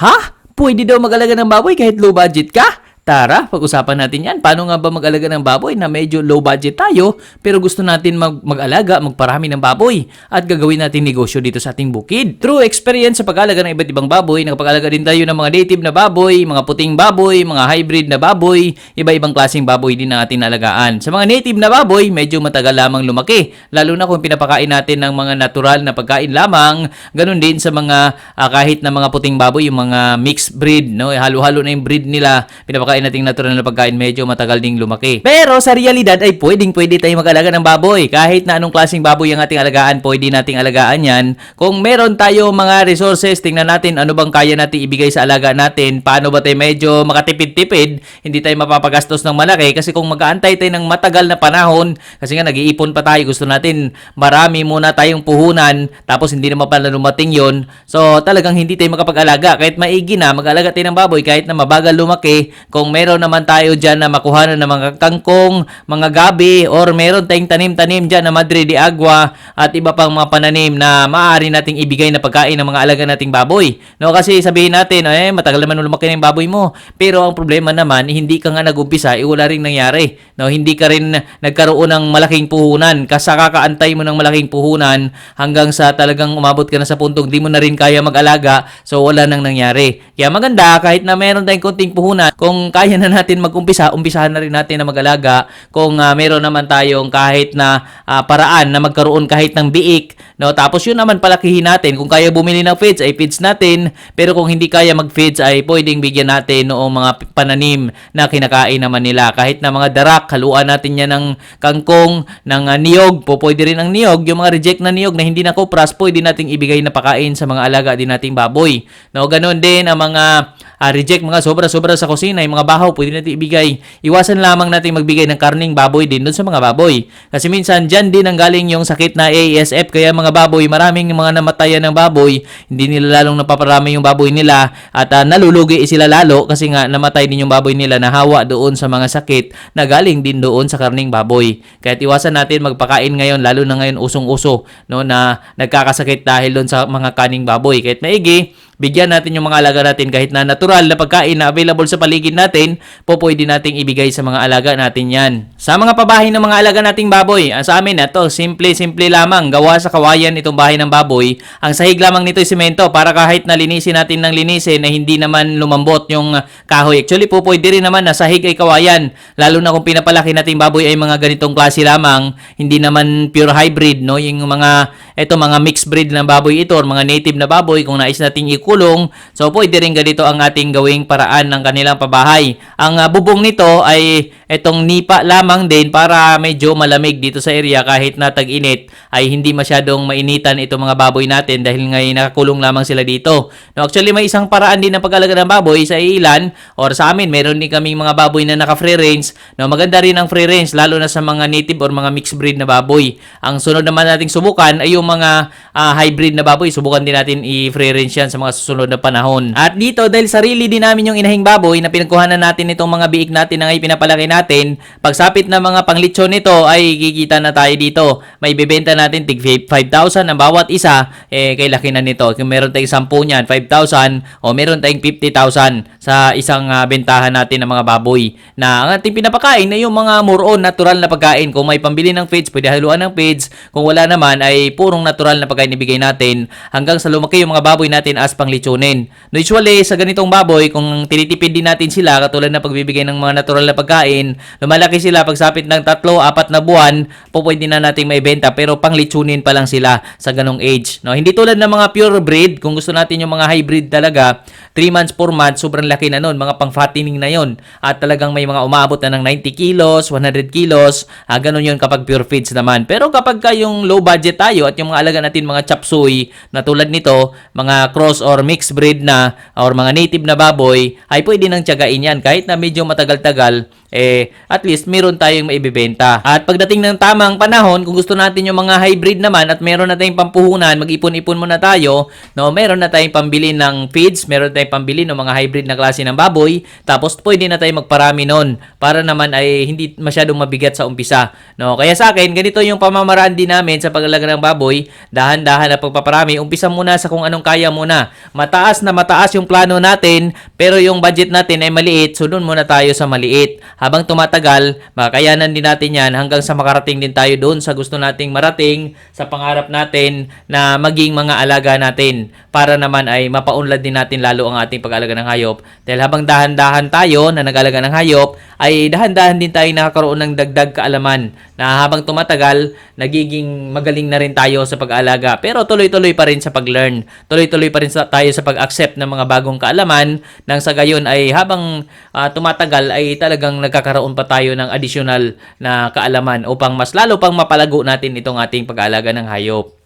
Ha? Pwede daw mag-alaga ng baboy kahit low budget ka? Tara, pag-usapan natin yan. Paano nga ba mag-alaga ng baboy na medyo low budget tayo pero gusto natin mag- mag-alaga, magparami ng baboy at gagawin natin negosyo dito sa ating bukid. Through experience sa pag-alaga ng iba't ibang baboy, nakapag-alaga din tayo ng mga native na baboy, mga puting baboy, mga hybrid na baboy, iba-ibang klaseng baboy din ang ating alagaan. Sa mga native na baboy, medyo matagal lamang lumaki. Lalo na kung pinapakain natin ng mga natural na pagkain lamang, ganun din sa mga ah, kahit na mga puting baboy, yung mga mixed breed, no? Halo-halo na yung breed nila, pinapakain nating natural na pagkain, medyo matagal ding lumaki. Pero sa realidad ay pwedeng pwede tayong mag-alaga ng baboy. Kahit na anong klaseng baboy ang ating alagaan, pwede nating alagaan yan. Kung meron tayo mga resources, tingnan natin ano bang kaya natin ibigay sa alaga natin. Paano ba tayo medyo makatipid-tipid, hindi tayo mapapagastos ng malaki. Kasi kung mag-aantay tayo ng matagal na panahon, kasi nga nag-iipon pa tayo, gusto natin marami muna tayong puhunan, tapos hindi naman pala lumating yon So talagang hindi tayo makapag-alaga. Kahit maigi na, mag-alaga tayo ng baboy, kahit na mabagal lumaki, kung meron naman tayo dyan na makuha ng mga kangkong, mga gabi, or meron tayong tanim-tanim dyan na Madre de Agua at iba pang mga pananim na maaari nating ibigay na pagkain ng mga alaga nating baboy. No, kasi sabihin natin, eh, matagal naman lumaki na yung baboy mo. Pero ang problema naman, hindi ka nga nag-umpisa, eh, wala rin nangyari. No, hindi ka rin nagkaroon ng malaking puhunan. Kasi kakaantay mo ng malaking puhunan hanggang sa talagang umabot ka na sa puntong di mo na rin kaya mag-alaga, so wala nang nangyari. Kaya maganda, kahit na meron tayong konting puhunan, kung kaya na natin mag-umpisa, umpisahan na rin natin na mag-alaga. Kung ah, meron naman tayong kahit na ah, paraan na magkaroon kahit ng biik, no? Tapos yun naman palakihin natin. Kung kaya bumili ng feeds, ay feeds natin. Pero kung hindi kaya mag-feeds, ay pwedeng bigyan natin noong mga pananim na kinakain naman nila. Kahit na mga darak, haluan natin yan ng kangkong, ng ah, niyog. Po, pwede rin ang niyog. Yung mga reject na niyog na hindi na kupras, pwede nating ibigay na pakain sa mga alaga din nating baboy. No, ganun din ang mga ah, reject mga sobra-sobra sa kusina, yung mga bahaw, pwede natin ibigay. Iwasan lamang natin magbigay ng karning baboy din dun sa mga baboy. Kasi minsan, dyan din ang galing yung sakit na ASF, kaya mga baboy, maraming mga namatayan ng baboy, hindi nila lalong napaparami yung baboy nila, at ah, nalulugi sila lalo, kasi nga namatay din yung baboy nila, nahawa doon sa mga sakit na galing din doon sa karning baboy. Kaya iwasan natin magpakain ngayon, lalo na ngayon usong-uso, no, na nagkakasakit dahil doon sa mga kaning baboy. Kahit maigi, bigyan natin yung mga alaga natin kahit na natural na pagkain na available sa paligid natin, po pwede nating ibigay sa mga alaga natin yan. Sa mga pabahay ng mga alaga nating baboy, ang sa amin na to, simple-simple lamang, gawa sa kawayan itong bahay ng baboy. Ang sahig lamang nito ay semento para kahit na linisin natin ng linisin na hindi naman lumambot yung kahoy. Actually po pwede rin naman na sahig ay kawayan, lalo na kung pinapalaki nating baboy ay mga ganitong klase lamang, hindi naman pure hybrid, no? Yung mga, eto mga mixed breed ng baboy ito or mga native na baboy kung nais nating ikulong, so pwede rin ganito ang ating gawing paraan ng kanilang pabahay. Ang ah, bubong nito ay etong nipa lamang din para medyo malamig dito sa area kahit na tag-init ay hindi masyadong mainitan itong mga baboy natin dahil ngayon nakakulong lamang sila dito. No, actually may isang paraan din ng pag-alaga ng baboy sa ilan or sa amin meron din kaming mga baboy na naka free range. No, maganda rin ang free range lalo na sa mga native or mga mixed breed na baboy. Ang sunod naman nating subukan ay yung mga ah, hybrid na baboy. Subukan din natin i-free range yan sa mga susunod na panahon. At dito dahil sarili din namin yung inahing baboy na pinagkuhanan natin itong mga biik natin na pinapalaki natin, pagsapit na mga panglitsyon nito ay kikita na tayo dito. May bebenta natin tig 5,000 ang bawat isa, eh kay laki na nito. Kung meron tayong 10 niyan, 5,000 o meron tayong 50,000 sa isang ah, bentahan natin ng mga baboy. Na ang ating pinapakain ay yung mga more natural na pagkain. Kung may pambili ng feeds, pwede haluan ng feeds. Kung wala naman ay purong natural na pagkain ibigay natin hanggang sa lumaki yung mga baboy natin as panglitsunin. Usually sa ganitong baboy, kung tinitipid din natin sila katulad na pagbibigay ng mga natural na pagkain, lumalaki sila pagsapit ng tatlo, apat na buwan, po pwede na nating maibenta pero panglitsunin pa lang sila sa ganong age. No, hindi tulad ng mga pure breed, kung gusto natin yung mga hybrid talaga, 3 months, 4 months, sobrang laki na nun, mga pang fattening na yon At talagang may mga umaabot na ng 90 kilos, 100 kilos, ah, ganun yun kapag pure feeds naman. Pero kapag ka yung low budget tayo at yung mga alaga natin mga chop suey na tulad nito, mga cross or mixed breed na or mga native na baboy, ay pwede nang tiyagain yan. Kahit na medyo matagal-tagal, eh at least meron tayong maibebenta. At pagdating ng tamang panahon, kung gusto natin yung mga hybrid naman at meron na tayong pampuhunan, mag-ipon-ipon muna tayo, no, meron na tayong pambili ng feeds, meron tayong pambili ng mga hybrid na klase ng baboy, tapos pwede na tayo magparami nun para naman ay hindi masyadong mabigat sa umpisa. No, kaya sa akin, ganito yung pamamaraan din namin sa paglaga ng baboy, dahan-dahan na pagpaparami, umpisa muna sa kung anong kaya muna. Mataas na mataas yung plano natin, pero yung budget natin ay maliit, so doon muna tayo sa maliit. Habang tumatagal, makakayanan din natin yan hanggang sa makarating din tayo doon sa gusto nating marating, sa pangarap natin na maging mga alaga natin para naman ay mapaunlad din natin lalo ang ating pag-alaga ng hayop. Dahil habang dahan-dahan tayo na nag-alaga ng hayop, ay dahan-dahan din tayo nakakaroon ng dagdag kaalaman na habang tumatagal, nagiging magaling na rin tayo sa pag-alaga. Pero tuloy-tuloy pa rin sa pag-learn. Tuloy-tuloy pa rin sa, tayo sa pag-accept ng mga bagong kaalaman nang sa gayon ay habang ah, tumatagal ay talagang nagkakaroon pa tayo ng additional na kaalaman upang mas lalo pang mapalago natin itong ating pag-aalaga ng hayop.